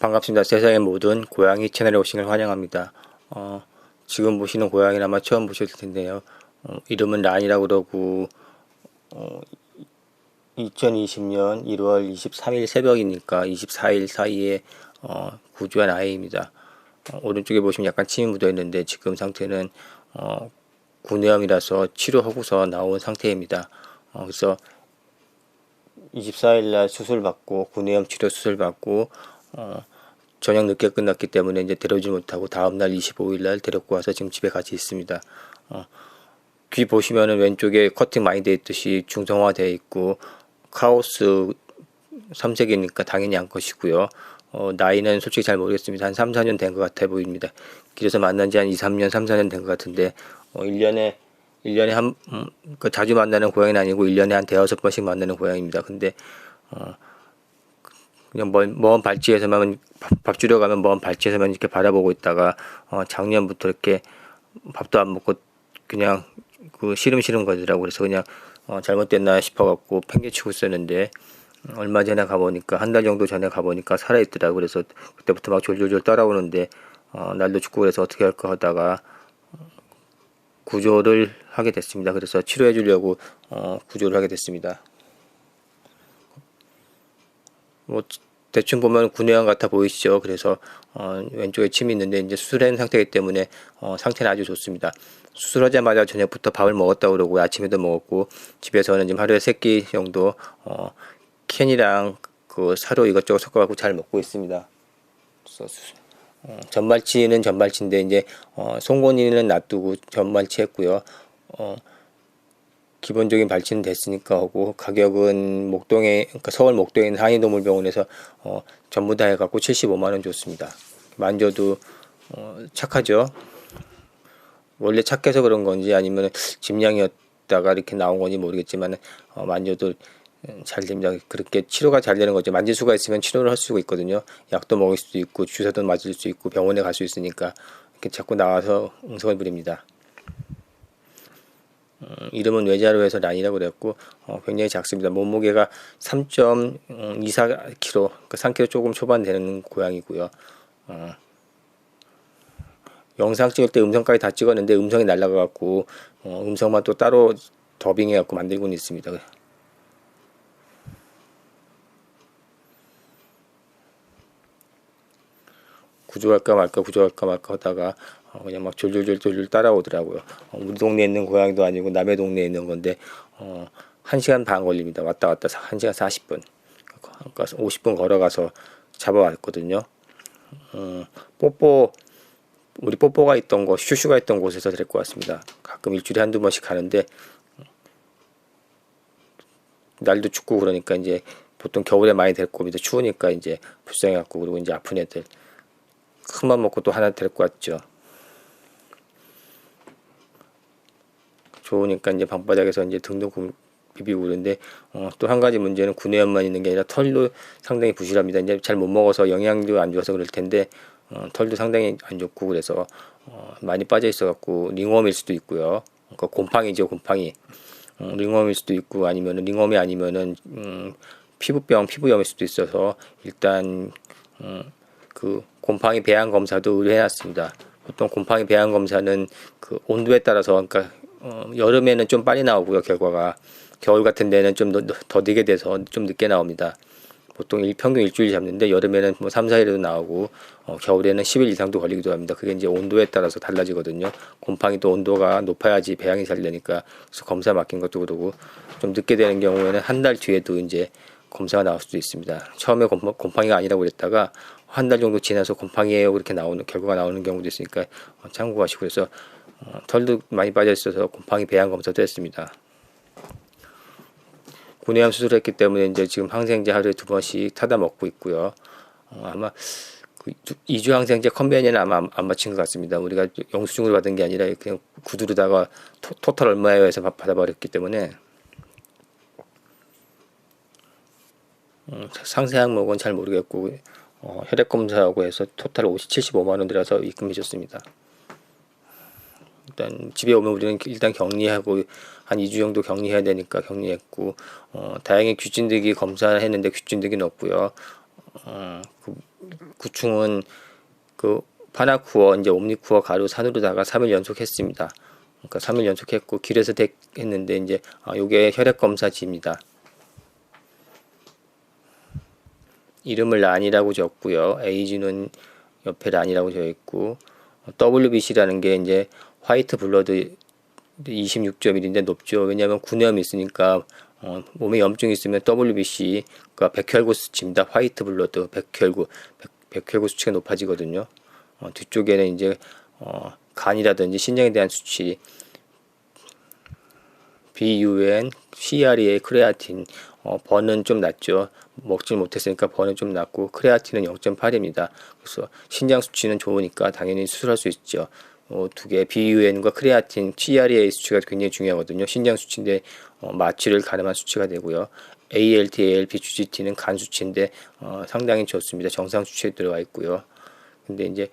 반갑습니다. 세상의 모든 고양이 채널에 오신 걸 환영합니다. 어, 지금 보시는 고양이는 아마 처음 보셨을 텐데요. 어, 이름은 란이라고 그러고 어, 2020년 1월 23일 새벽이니까 24일 사이에 어, 구조한 아이입니다. 어, 오른쪽에 보시면 약간 침이 묻어 있는데 지금 상태는 어, 구내염이라서 치료하고서 나온 상태입니다. 어, 그래서 24일 날 수술 받고 구내염 치료 수술 받고 어, 저녁 늦게 끝났기 때문에 이제 데려오지 못하고 다음 날 25일 날 데리고 와서 지금 집에 같이 있습니다. 어, 귀 보시면은 왼쪽에 커팅 많이 돼 있듯이 중성화되어 있고 카오스 삼색이니까 당연히 암컷이고요. 어, 나이는 솔직히 잘 모르겠습니다. 한 3, 4년 된 것 같아 보입니다. 길에서 만난 지 한 2, 3년, 3, 4년 된 것 같은데 어, 1년에 1년에 한 음, 그 자주 만나는 고양이는 아니고 1년에 한 대여섯 번씩 만나는 고양이입니다. 근데 어, 그냥 먼, 먼 발치에서만 밥, 밥 주러 가면 먼 발치에서만 이렇게 바라보고 있다가 어, 작년부터 이렇게 밥도 안 먹고 그냥 그 시름시름 거리더라고 그래서 그냥 어, 잘못됐나 싶어갖고 팽개치고 있었는데 음, 얼마 전에 가보니까 한 달 정도 전에 가보니까 살아있더라고 그래서 그때부터 막 졸졸졸 따라오는데 어, 날도 춥고 그래서 어떻게 할까 하다가 구조를 하게 됐습니다. 그래서 치료해 주려고 어, 구조를 하게 됐습니다. 뭐 대충 보면 구내염 같아 보이시죠? 그래서 어, 왼쪽에 침이 있는데 이제 수술한 상태이기 때문에 어, 상태는 아주 좋습니다. 수술하자마자 저녁부터 밥을 먹었다고 그러고 아침에도 먹었고 집에서는 지금 하루에 세 끼 정도 어, 캔이랑 그 사료 이것저것 섞어갖고 잘 먹고 있습니다. 어, 전말치는 전말치인데 이제 어, 송곳니는 놔두고 전말치 했고요. 어, 기본적인 발치는 됐으니까 하고 가격은 목동에 그러니까 서울 목동에 있는 한의동물병원에서 어, 전부 다 해갖고 75만 원 줬습니다. 만져도 어, 착하죠. 원래 착해서 그런 건지 아니면 짐량이었다가 이렇게 나온 건지 모르겠지만 어, 만져도 음, 잘 됩니다. 그렇게 치료가 잘 되는 거죠. 만질 수가 있으면 치료를 할 수가 있거든요. 약도 먹을 수도 있고 주사도 맞을 수 있고 병원에 갈 수 있으니까 이렇게 자꾸 나와서 응성을 부립니다. 음, 이름은 외자로 해서 란이라고 그랬고 어, 굉장히 작습니다. 몸무게가 3.24kg, 그 3kg 조금 초반 되는 고양이고요. 어, 영상 찍을 때 음성까지 다 찍었는데 음성이 날라가갖고 어, 음성만 또 따로 더빙해갖고 만들고는 있습니다. 구조할까 말까 구조할까 말까 하다가 어, 그냥 막 졸졸졸졸 따라오더라고요. 어, 우리 동네에 있는 고양이도 아니고 남의 동네에 있는 건데 어, 1시간 반 걸립니다. 왔다 갔다 1시간 40분. 그러니까 50분 걸어가서 잡아왔거든요. 어, 뽀뽀 우리 뽀뽀가 있던 곳, 슈슈가 있던 곳에서 데리고 왔습니다. 가끔 일주일에 한두 번씩 가는데 날도 춥고 그러니까 이제 보통 겨울에 많이 데리고 옵니다. 추우니까 이제 불쌍해 갖고 그리고 이제 아픈 애들 큰 맘 먹고 또 하나 데리고 왔죠. 좋으니까 이제 방바닥에서 이제 등도 구- 비비고 그러는데 어, 또 한 가지 문제는 구내염만 있는 게 아니라 털도 상당히 부실합니다. 이제 잘 못 먹어서 영양도 안 좋아서 그럴 텐데 어, 털도 상당히 안 좋고 그래서 어, 많이 빠져 있어 갖고 링웜일 수도 있고요. 그러니까 곰팡이죠, 곰팡이. 음, 링웜일 수도 있고 아니면은 링웜이 아니면은 음, 피부병, 피부염일 수도 있어서 일단 음, 그 곰팡이 배양 검사도 의뢰해놨습니다. 보통 곰팡이 배양 검사는 그 온도에 따라서 그러니까 어, 여름에는 좀 빨리 나오고요 결과가 겨울 같은 데는 좀 더, 더디게 돼서 좀 늦게 나옵니다. 보통 일, 평균 일주일 잡는데 여름에는 뭐 3, 4일에도 나오고 어, 겨울에는 10일 이상도 걸리기도 합니다. 그게 이제 온도에 따라서 달라지거든요. 곰팡이도 온도가 높아야지 배양이 잘 되니까 그래서 검사 맡긴 것도 그러고 좀 늦게 되는 경우에는 한 달 뒤에도 이제 검사가 나올 수도 있습니다. 처음에 곰, 곰팡이가 아니라고 그랬다가 한 달 정도 지나서 곰팡이에요 그렇게 나오는 결과가 나오는 경우도 있으니까 어, 참고하시고 그래서 어, 털도 많이 빠져 있어서 곰팡이 배양 검사도 했습니다. 구내염 수술했기 때문에 이제 지금 항생제 하루에 두 번씩 타다 먹고 있고요. 어, 아마 그 이주 항생제 컨벤이는 아마 안- 안 맞힌 것 같습니다. 우리가 영수증으로 받은 게 아니라 그냥 구두로다가 토, 토탈 얼마예요 해서 받- 받아버렸기 때문에 음, 상세 항목은 잘 모르겠고 어, 혈액 검사하고 해서 토탈 50, 75만 원 들여서 입금해 줬습니다. 일단 집에 오면 우리는 일단 격리하고 한 2주 정도 격리해야 되니까 격리했고 어, 다행히 귀진드기 검사했는데 귀진드기는 없고요. 어, 그 구충은 그 파나쿠어 이제 옴니쿠어 가루 산으로다가 3일 연속했습니다. 그러니까 3일 연속했고 길에서 덱 했는데 이제 아, 요게 혈액 검사지입니다. 이름을 란이라고 적고요. 에이지는 옆에 란이라고 져 있고 WBC라는 게 이제 화이트 블러드 26.1인데 높죠. 왜냐하면 구내염이 있으니까 어, 몸에 염증이 있으면 WBC가 백혈구 수치입니다. 화이트 블러드 백혈구 백, 혈구 수치가 높아지거든요. 어, 뒤쪽에는 이제 어, 간이라든지 신장에 대한 수치 BUN, CREA, 크레아틴 어, 번은 좀 낮죠. 먹질 못했으니까 번은 좀 낮고 크레아틴은 0.8입니다. 그래서 신장 수치는 좋으니까 당연히 수술할 수 있죠. 어, 두 개, BUN과 크레아틴, CREA 수치가 굉장히 중요하거든요. 신장 수치인데 어, 마취를 가늠한 수치가 되고요. ALT, ALP, GGT는 간 수치인데 어, 상당히 좋습니다. 정상 수치에 들어와 있고요. 근데 이제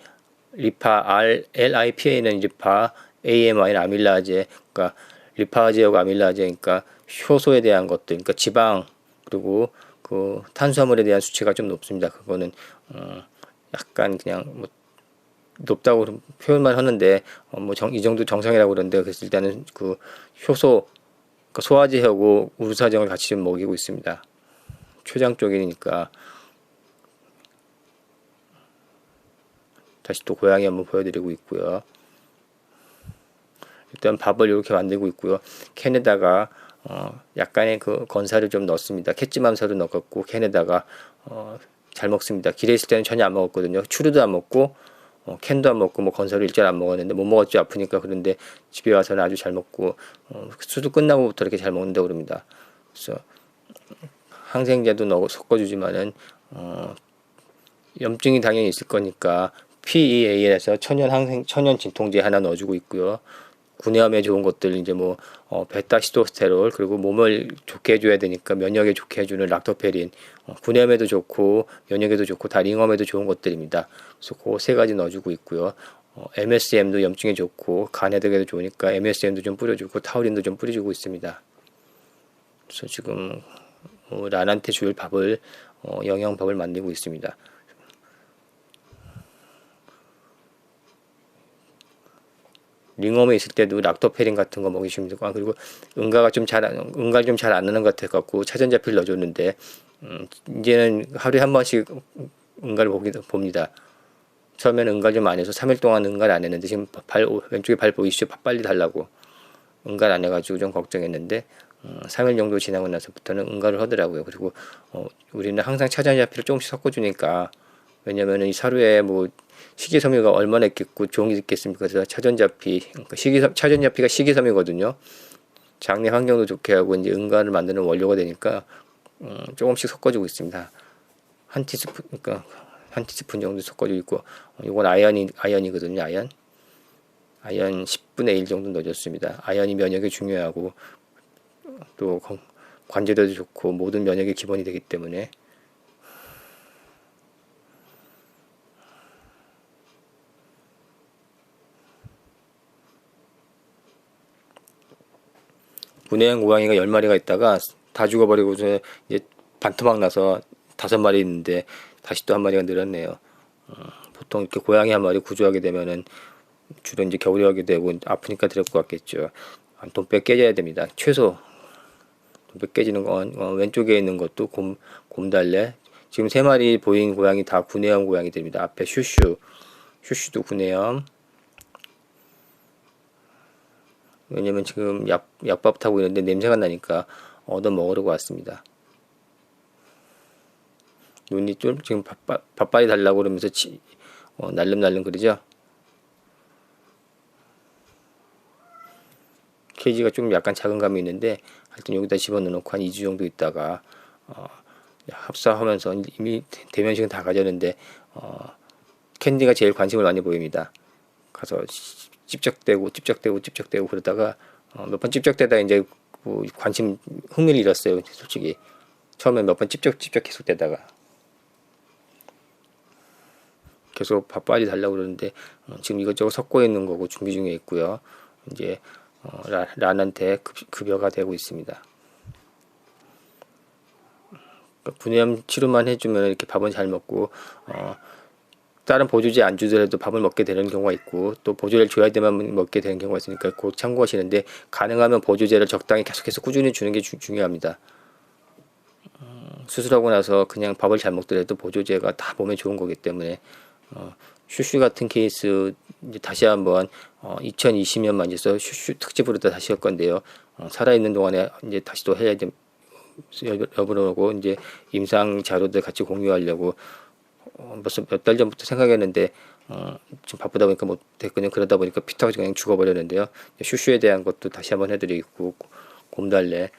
리파 R, LIPA는 리파, AMI는 아밀라제, 그러니까 리파제하고 아밀라제, 그러니까 효소에 대한 것들, 그러니까 지방 그리고 그 탄수화물에 대한 수치가 좀 높습니다. 그거는 어, 약간 그냥 뭐 높다고 표현만 하는데 어, 뭐이 정도 정상이라고 그러는데 그래서 일단은 그 효소 그 소화제하고 우루사정을 같이 좀 먹이고 있습니다. 초장 쪽이니까 다시 또 고양이 한번 보여드리고 있고요. 일단 밥을 이렇게 만들고 있고요. 캔에다가 어, 약간의 그 건사를 좀 넣습니다. 캣지맘사도 넣었고 캔에다가 어, 잘 먹습니다. 길에 있을 때는 전혀 안 먹었거든요. 추루도 안 먹고 어, 캔도 안 먹고 뭐 건설을 일절 안 먹었는데 못 먹었죠 아프니까 그런데 집에 와서는 아주 잘 먹고 어, 수도 끝나고부터 이렇게 잘 먹는다고 그럽니다. 그래서 항생제도 넣어 섞어주지만은 어, 염증이 당연히 있을 거니까 PEA에서 천연 항생 천연 진통제 하나 넣어주고 있고요. 구내염에 좋은 것들 이제 뭐 어, 베타시토스테롤 그리고 몸을 좋게 해줘야 되니까 면역에 좋게 해주는 락토페린 어, 구내염에도 좋고 면역에도 좋고 다 링엄에도 좋은 것들입니다. 그래서 그 세 가지 넣어주고 있고요. 어, MSM도 염증에 좋고 간에도 좋으니까 MSM도 좀 뿌려주고 타우린도 좀 뿌려주고 있습니다. 그래서 지금 어, 란한테 줄 밥을 어, 영양밥을 만들고 있습니다. 링엄에 있을 때도 락토페린 같은 거 먹이시면 되고 아, 그리고 응가가 좀 잘 응가 좀 잘 안 나는 것 같아 갖고 차전자필 넣어줬는데 음, 이제는 하루에 한 번씩 응가를 보기, 봅니다. 처음에는 응가 좀 안 해서 3일 동안 응가를 안 했는데 지금 발 왼쪽에 발 보이시죠? 빨리 달라고 응가를 안 해가지고 좀 걱정했는데 음, 3일 정도 지나고 나서부터는 응가를 하더라고요. 그리고 어, 우리는 항상 차전자필을 조금씩 섞어주니까 왜냐면은 이 사료에 뭐 식이섬유가 얼마나 있겠고 좋은 게 있겠습니까? 그래서 차전자피, 그러니까 식이 차전자피가 식이섬유거든요. 장내 환경도 좋게 하고 이제 응가를 만드는 원료가 되니까 음, 조금씩 섞어주고 있습니다. 한 티스푼, 그러니까 한 티스푼 정도 섞어주고 있고, 이건 아연이 아연이거든요. 아연. 아연 10분의 1 정도 넣어줬습니다. 아연이 면역에 중요하고 또 관제도도 좋고 모든 면역의 기본이 되기 때문에 분해한 고양이가 열 마리가 있다가 다 죽어버리고 이제 반토막 나서 다섯 마리 있는데 다시 또 한 마리가 늘었네요. 어, 보통 이렇게 고양이 한 마리 구조하게 되면은 주로 이제 겨울에 하게 되고 아프니까 데리고 갔겠죠. 돈빼 깨져야 됩니다. 최소 돈빼 깨지는 건 어, 왼쪽에 있는 것도 곰 곰달래 지금 세 마리 보인 고양이 다 구내염 고양이들입니다. 앞에 슈슈 슈슈도 구내염 왜냐면 지금 약, 약밥 타고 있는데 냄새가 나니까 얻어 먹으려고 왔습니다. 눈이 좀 지금 밥바, 밥빨이 달라고 그러면서 치, 어, 날름날름 그러죠? 케이지가 좀 약간 작은 감이 있는데 하여튼 여기다 집어넣고 한 2주 정도 있다가 어, 합사하면서 이미 대면식은 다 가졌는데 어, 캔디가 제일 관심을 많이 보입니다. 가서 찝적대고 찝적대고 찝적대고 그러다가 어, 몇 번 찝적대다 이제 뭐 관심 흥미를 잃었어요 솔직히. 처음에 몇 번 찝적 찝적 계속 대다가. 계속 밥 빨리 달라고 그러는데 어, 지금 이것저것 섞고 있는 거고 준비 중에 있고요. 이제 어, 라, 란한테 급, 급여가 되고 있습니다. 그러니까 구내염 치료만 해주면 이렇게 밥은 잘 먹고 어, 다른 보조제 안 주더라도 밥을 먹게 되는 경우가 있고 또 보조제를 줘야 되만 먹게 되는 경우가 있으니까 꼭 참고하시는데 가능하면 보조제를 적당히 계속해서 꾸준히 주는 게 주- 중요합니다. 음, 수술하고 나서 그냥 밥을 잘 먹더라도 보조제가 다 몸에 좋은 거기 때문에 어, 슈슈 같은 케이스 이제 다시 한번 어, 2020년 만에서 슈슈 특집으로 또 다시 할 건데요. 어, 살아 있는 동안에 이제 다시 또 해야 돼. 여러분하고 이제 임상 자료들 같이 공유하려고 어, 벌써 몇 달 전부터 생각했는데 어, 좀 바쁘다 보니까 못 했거든요. 그러다 보니까 피터가 그냥 죽어버렸는데요. 슈슈에 대한 것도 다시 한번 해드리고 곰달래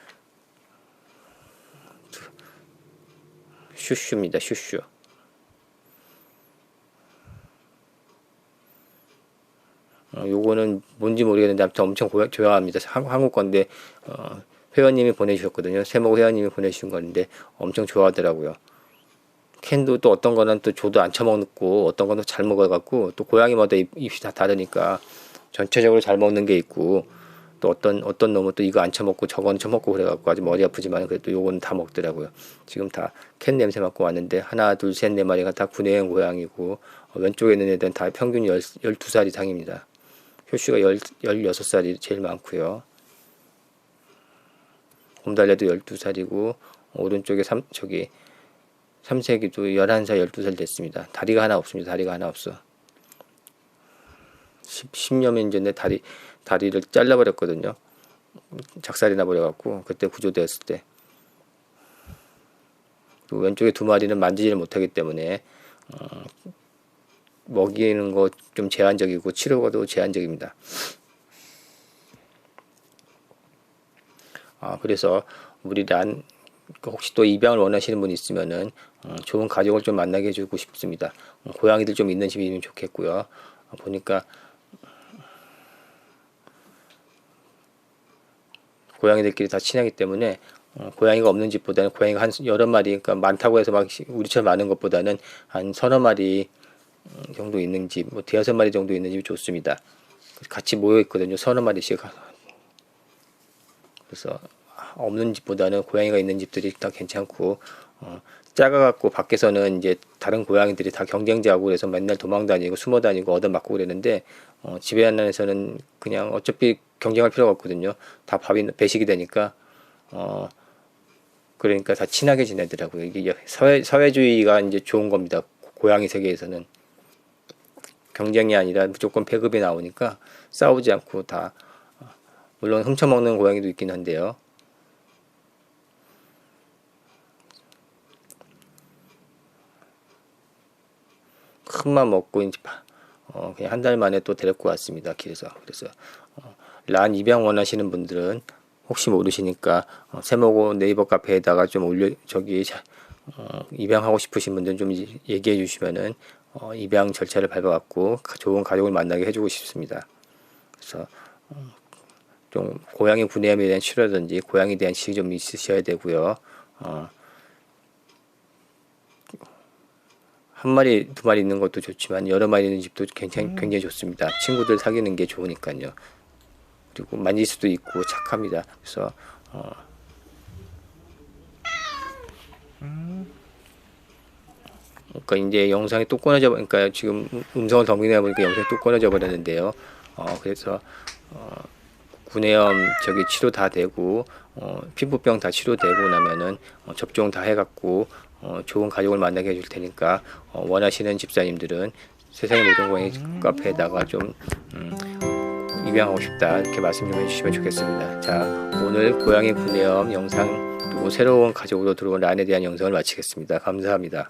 슈슈입니다. 슈슈. 어, 요거는 뭔지 모르겠는데 아무튼 엄청 고야- 좋아합니다. 한- 한국 건데 어, 회원님이 보내주셨거든요. 세모 회원님이 보내주신 건데 엄청 좋아하더라고요. 캔도 또 어떤 거는 또 줘도 안 처먹고 어떤 거는 잘 먹어갖고 또 고양이마다 입, 입이 다 다르니까 전체적으로 잘 먹는 게 있고 또 어떤 어떤 놈은 또 이거 안 처먹고 저건 처먹고 그래갖고 아주 머리 아프지만 그래도 요거는 다 먹더라고요. 지금 다 캔 냄새 맡고 왔는데 하나 둘 셋 네 마리가 다 구내염 고양이고 어, 왼쪽에 있는 애들은 다 평균 열, 12살 이상입니다. 효슈가 열, 16살이 제일 많고요. 곰달래도 12살이고 오른쪽에 삼, 저기 삼색이도 11살, 12살 됐습니다. 다리가 하나 없습니다. 다리가 하나 없어. 10, 10 여 년 전에 다리, 다리를 잘라버렸거든요. 작살이 나버려갖고, 그때 구조되었을 때. 그리고 왼쪽에 두 마리는 만지지를 못하기 때문에, 어, 먹이는 거 좀 제한적이고, 치료가도 제한적입니다. 아, 그래서 우리 난 혹시 또 입양을 원하시는 분 있으면은 어, 좋은 가족을 좀 만나게 해주고 싶습니다. 어, 고양이들 좀 있는 집이면 좋겠고요. 어, 보니까 고양이들끼리 다 친하기 때문에 어, 고양이가 없는 집보다는 고양이가 한 여러 마리, 그러니까 많다고 해서 막 우리처럼 많은 것보다는 한 서너 마리 음, 정도 있는 집, 뭐 대여섯 마리 정도 있는 집이 좋습니다. 같이 모여 있거든요. 서너 마리씩 그래서 없는 집보다는 고양이가 있는 집들이 다 괜찮고 어, 작아갖고 밖에서는 이제 다른 고양이들이 다 경쟁자고 그래서 맨날 도망다니고 숨어다니고 얻어맞고 그랬는데 어, 집에 안에서는 그냥 어차피 경쟁할 필요가 없거든요. 다 밥이 배식이 되니까 어, 그러니까 다 친하게 지내더라고요. 이게 사회 사회주의가 이제 좋은 겁니다. 고양이 세계에서는 경쟁이 아니라 무조건 배급이 나오니까 싸우지 않고 다 물론 훔쳐먹는 고양이도 있긴 한데요. 큰맘 먹고 이제 바- 어, 그냥 한 달 만에 또 데리고 왔습니다. 길에서 그래서 어, 란 입양 원하시는 분들은 혹시 모르시니까 어, 세모고 네이버 카페에다가 좀 올려 저기 자- 어, 입양하고 싶으신 분들은 좀 이- 얘기해 주시면은 어, 입양 절차를 밟아갖고 가- 좋은 가족을 만나게 해주고 싶습니다. 그래서 어, 좀 고양이 구내염에 대한 치료라든지 고양이에 대한 지식이 좀 있으셔야 되고요. 어, 한 마리 두 마리 있는 것도 좋지만 여러 마리 있는 집도 굉장히 굉장히 좋습니다. 친구들 사귀는 게 좋으니까요. 그리고 만질 수도 있고 착합니다. 그래서 어, 그러니까 이제 영상이 또 끊어져 그러니까 지금 음- 음성을 덤비다 보니까 영상이 또 끊어져 버렸는데요. 어, 그래서 어, 구내염 저기 치료 다 되고 어, 피부병 다 치료되고 나면은 어, 접종 다 해갖고 어, 좋은 가족을 만나게 해줄 테니까 어, 원하시는 집사님들은 세상의 모든 고양이 카페에다가 좀 음, 입양하고 싶다 이렇게 말씀 좀 해주시면 좋겠습니다. 자 오늘 고양이 구내염 영상 그리고 새로운 가족으로 들어온 란에 대한 영상을 마치겠습니다. 감사합니다.